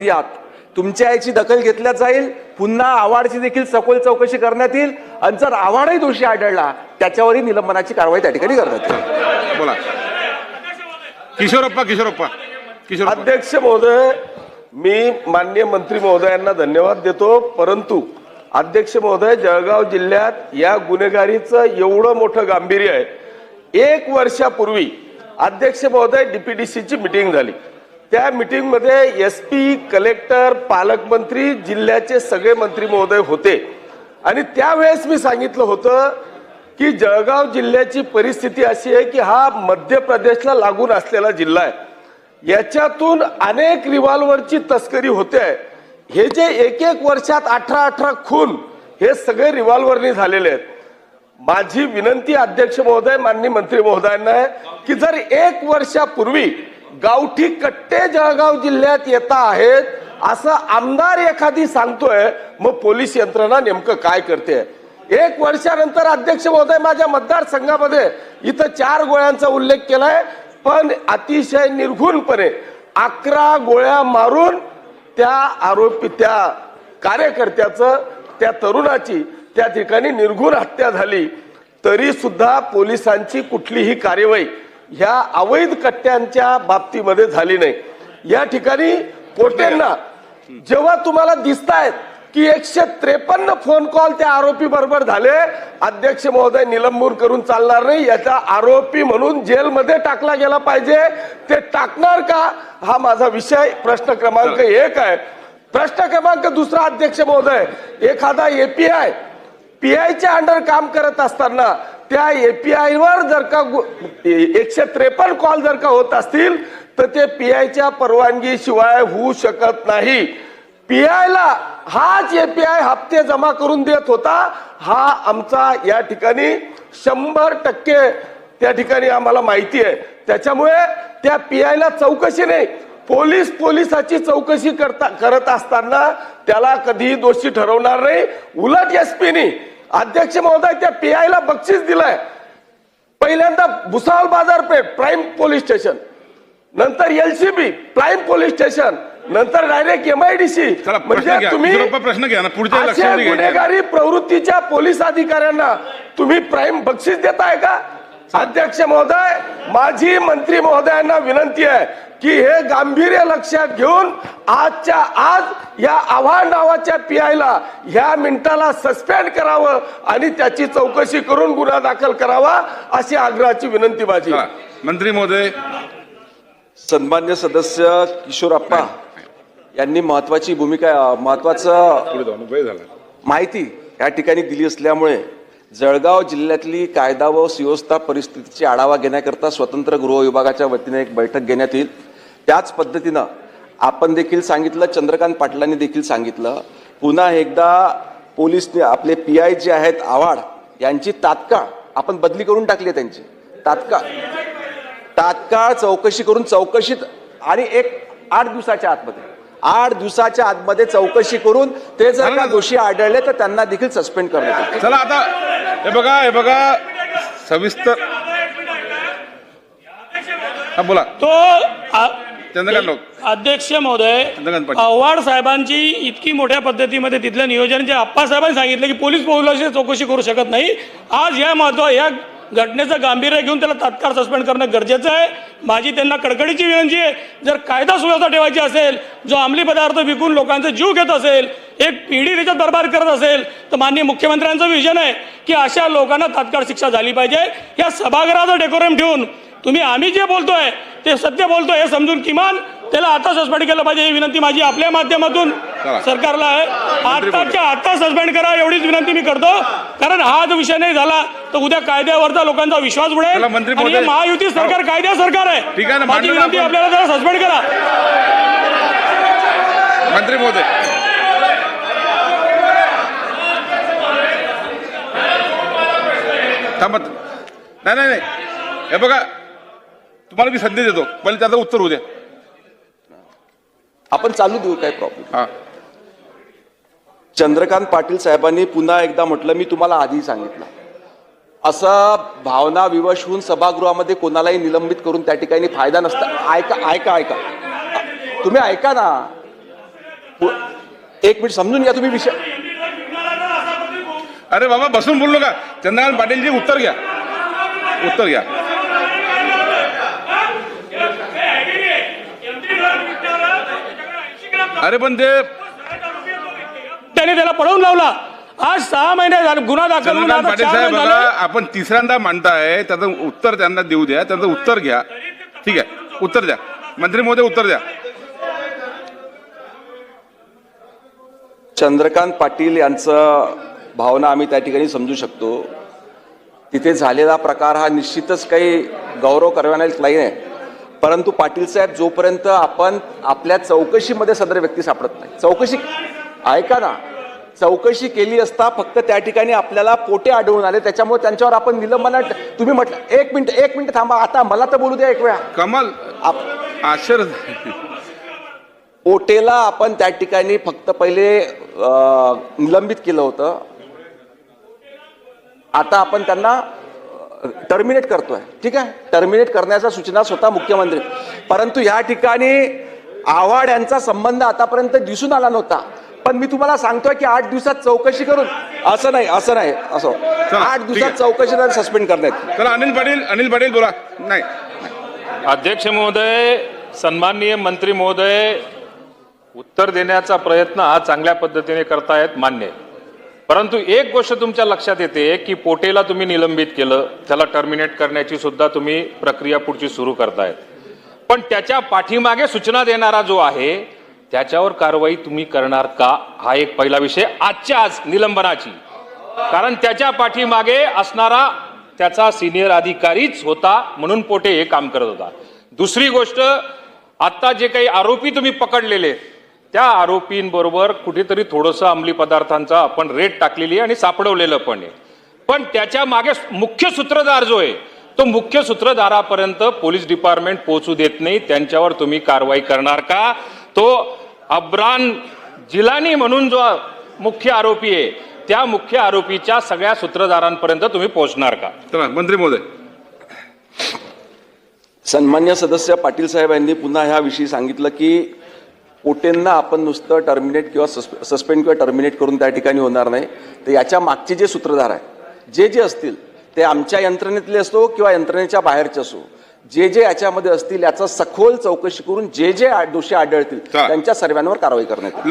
यात. तुमच्या याची दखल घेतल्या जाईल पुन्हा आव्हाडची देखील सखोल चौकशी करण्यात येईल आणि जर आव्हाडही दोषी आढळला त्याच्यावरही निलंबनाची कारवाई त्या ठिकाणी करण्यात येईल. बोला. किशोरप्पा किशोरप्पा किशोरप्पा. अध्यक्ष महोदय मी माननीय मंत्री महोदयांना धन्यवाद देतो परंतु अध्यक्ष महोदय जळगाव जिल्ह्यात या गुन्हेगारीचं एवढं मोठं गांभीर्य आहे. एक वर्षापूर्वी अध्यक्ष महोदय डीपीडीसीची मिटिंग झाली. त्या मिटिंगमध्ये एस पी कलेक्टर पालकमंत्री जिल्ह्याचे सगळे मंत्री महोदय होते. आणि त्यावेळेस मी सांगितलं होतं की जळगाव जिल्ह्याची परिस्थिती अशी आहे की हा मध्य प्रदेशला लागून असलेला जिल्हा आहे. याच्यातून अनेक रिव्हॉल्वरची तस्करी होते आहे. हे जे एक एक वर्षात अठरा अठरा खून हे सगळे रिव्हॉल्वरनी झालेले आहेत. माझी विनंती अध्यक्ष महोदय माननीय मंत्री महोदयांना आहे की जर एक वर्षापूर्वी गावठी कट्टे जळगाव जिल्ह्यात येता आहेत असं आमदार एखादी सांगतोय मग पोलीस यंत्रणा नेमकं काय करते? एक वर्षानंतर अध्यक्ष महोदय माझ्या मतदारसंघामध्ये इथं चार गोळ्यांचा उल्लेख केलाय पण अतिशय निर्घुणपणे अकरा गोळ्या मारून त्या आरोपी त्या कार्यकर्त्याचं त्या तरुणाची त्या ठिकाणी निर्घुण हत्या झाली. तरी सुद्धा पोलिसांची कुठलीही कार्यवाही ह्या अवैध कट्ट्यांच्या बाबतीमध्ये झाली नाही. या ठिकाणी पोटेंना जेव्हा तुम्हाला दिसतायत की एकशे त्रेपन्न फोन कॉल त्या आरोपी बरोबर झाले अध्यक्ष महोदय निलंबन करून चालणार नाही याचा आरोपी म्हणून जेलमध्ये टाकला गेला पाहिजे. ते टाकणार का? हा माझा विषय. प्रश्न क्रमांक एक आहे. प्रश्न क्रमांक दुसरा अध्यक्ष महोदय. एखादा एपीआय पीआयच्या अंडर काम करत असताना त्या एपीआय वर जर का एकशे त्रेपन्न कॉल जर का होत असतील तर ते पीआयच्या परवानगी शिवाय होऊ शकत नाही. पी आयला हाच एपीआय हप्ते जमा करून देत होता. हा आमचा या ठिकाणी शंभर टक्के त्या ठिकाणी आम्हाला माहिती आहे. त्याच्यामुळे त्या पी आयला चौकशी नाही. पोलीस पोलिसाची चौकशी करता करत असताना त्याला कधीही दोषी ठरवणार नाही. उलट एसपीनी अध्यक्ष महोदय त्या पीआय ला बक्षीस दिलंय पहिल्यांदा Bhusawal Bazarpeth prime police station नंतर एलसीबी प्राईम पोलीस स्टेशन नंतर डायरेक्ट एमआयडीसी घ्या. किशोरप्पा, प्रश्न घ्या ना. पुढच्या. गुन्हेगारी प्रवृत्तीच्या पोलीस अधिकाऱ्यांना तुम्ही प्राईम बक्षीस देताय का अध्यक्ष महोदय माझी मंत्री महोदयांना विनंती आहे की हे गांभीर्य लक्षात घेऊन आजच्या आज या आव्हान नावाच्या पीआयला ह्या मिनिटाला सस्पेंड करावं आणि त्याची चौकशी करून गुन्हा दाखल करावा अशी आग्रहाची विनंती माझी. मंत्री महोदय. सन्मान्य सदस्य किशोरप्पा यांनी महत्वाची भूमिका महत्वाचं माहिती या ठिकाणी दिली असल्यामुळे जळगाव जिल्ह्यातली कायदा व सुव्यवस्था परिस्थितीची आढावा घेण्याकरता स्वतंत्र गृह विभागाच्या वतीने एक बैठक घेण्यात येईल. त्याच पद्धतीनं आपण देखील सांगितलं चंद्रकांत पाटलांनी देखील सांगितलं पुन्हा एकदा पोलीस आपले पी आय जे आहेत आव्हाड यांची तात्काळ आपण बदली करून टाकली आहे त्यांची. तात्काळ. तात्काळ चौकशी करून चौकशीत आणि एक आठ दिवसाच्या आतमध्ये आठ दिवसाच्या आतमध्ये चौकशी करून ते जर का दोषी आढळले तर त्यांना देखील सस्पेंड करण्यात चला आता हे बघा हे बघा सविस्तर हा बोला तो चंद्रकांत राऊत. अध्यक्ष महोदय चंद्रकांत पाटील. आव्हाड साहेबांची इतकी मोठ्या पद्धतीमध्ये तिथलं नियोजन जे आप्पासाहेबांनी सांगितलं की पोलीस पोलिसांची चौकशी करू शकत नाही आज या महत्त्व या घटनेचं गांभीर्य घेऊन त्याला तात्काळ सस्पेंड करणं गरजेचं आहे. माझी त्यांना कडकडीची विनंती आहे जर कायदा सुव्यवस्था ठेवायची असेल जो अंमली पदार्थ विकून लोकांचा जीव घेत असेल एक पिढी त्याच्यात बरबाद करत असेल तर माननीय मुख्यमंत्र्यांचं विजन आहे की अशा लोकांना तात्काळ शिक्षा झाली पाहिजे. या सभागृहाचं डेकोरम ठेवून तुम्ही आम्ही जे बोलतोय ते सत्य बोलतोय हे समजून किमान त्याला आता सस्पेंड केलं पाहिजे ही विनंती माझी. आपल्या माध्यमातून. सरकारला आहे. आताच्या आता सस्पेंड करा एवढीच विनंती मी करतो. कारण हा जर विषय नाही झाला तर उद्या कायद्यावरचा लोकांचा विश्वास उडेल मंत्री आणि. महायुती सरकार हो. कायद्या सरकार ठीक आहे माझी विनंती. आपल्याला त्याला सस्पेंड करा. मंत्री महोदय थांबत नाही नाही नाही. हे बघा तुम्हाला मी संधी देतो. पहिले त्याचं उत्तर होऊ द्या. आपण चालू देऊ काय प्रॉब्लेम हा. चंद्रकांत पाटील साहेबांनी पुन्हा एकदा म्हटलं मी तुम्हाला आधी सांगितलं. असं भावना विवश होऊन सभागृहामध्ये कोणालाही निलंबित करून त्या ठिकाणी फायदा नसता. ऐका ऐका ऐका. तुम्ही ऐका ना. एक मिनिट समजून घ्या तुम्ही विषय. अरे बाबा बसून बोललो का चंद्रकांत पाटीलजी उत्तर घ्या. उत्तर घ्या. अरे पण ते त्यांनी त्याला पळवून लावला. आज सहा महिने झाले गुन्हा दाखल होऊन चंद्रकांत आता पाटील चार साहेब महिने बघा झाले. आपण तिसऱ्यांदा मांडताय त्याचं उत्तर त्यांना देऊ द्या त्याचं उत्तर घ्या. ठीक आहे उत्तर द्या. मंत्री महोदय उत्तर द्या. चंद्रकांत पाटील यांचं भावना आम्ही त्या ठिकाणी समजू शकतो. तिथे झालेला प्रकार हा निश्चितच काही गौरव करण्यालायक नाही. आहे परंतु पाटील साहेब जोपर्यंत आपण आपल्या चौकशीमध्ये सदर व्यक्ती सापडत नाही. चौकशी ऐका ना. चौकशी केली असता फक्त त्या ठिकाणी आपल्याला पोटे आढळून आले. त्याच्यामुळे त्यांच्यावर आपण निलंबनात तुम्ही म्हटलं एक मिनिट एक मिनिट थांबा. आता मला तर बोलू द्या एक वेळा. कमाल. आश्चर्य. ओटेला आपण त्या ठिकाणी फक्त पहिले निलंबित केलं होतं. आता आपण त्यांना टर्मिनेट करतोय. ठीक आहे? टर्मिनेट करण्याच्या सूचना स्वतः मुख्यमंत्री. परंतु या ठिकाणी आव्हाड यांचा संबंध आतापर्यंत दिसून आला नव्हता. पण मी तुम्हाला सांगतोय की आठ दिवसात चौकशी करून असं नाही असं नाही असं. आठ दिवसात. चौकशी सस्पेंड करण्यात चला अनिल पाटील अनिल पाटील बोला. नाही. अध्यक्ष महोदय सन्माननीय मंत्री महोदय उत्तर देण्याचा प्रयत्न हा चांगल्या पद्धतीने करतायत मान्य आहे. परंतु एक गोष्ट तुमच्या लक्षात येते की पोटेला तुम्ही निलंबित केलं त्याला टर्मिनेट करण्याची सुद्धा तुम्ही प्रक्रिया पुढची सुरू करतायत. पण त्याच्या पाठीमागे सूचना देणारा जो आहे त्याच्यावर कारवाई तुम्ही करणार का? हा एक पहिला विषय. आजच्या आज निलंबनाची. कारण त्याच्या पाठीमागे असणारा त्याचा सिनियर अधिकारीच होता म्हणून पोटे हे काम करत होता. दुसरी गोष्ट आता जे काही आरोपी तुम्ही पकडलेले आहेत, त्या आरोपींबरोबर कुठेतरी थोडंसं अंमली पदार्थांचा आपण रेट टाकलेली आहे आणि सापडवलेलं पण आहे. पण त्याच्यामागे मुख्य सूत्रधार जो आहे तो मुख्य सूत्रधारापर्यंत पोलीस डिपार्टमेंट पोहोचू देत नाही. त्यांच्यावर तुम्ही कारवाई करणार का? तो अब्रान जिलानी म्हणून जो मुख्य आरोपी आहे त्या मुख्य आरोपीच्या सगळ्या सूत्रधारांपर्यंत तुम्ही पोहोचणार का? चला मंत्री महोदय. सन्मान्य सदस्य पाटील साहेब यांनी पुन्हा ह्याविषयी सांगितलं की पोटेंना आपण नुसतं टर्मिनेट किंवा सस्पेंड किंवा टर्मिनेट करून त्या ठिकाणी होणार नाही. तर याच्या मागचे जे सूत्रधार आहे जे जे असतील ते आमच्या यंत्रणेतले असो किंवा यंत्रणेच्या बाहेरचे असो जे जे याच्यामध्ये असतील याचा सखोल चौकशी करून जे जे दोषी आढळतील त्यांच्या सर्वांवर कारवाई करण्यात येईल.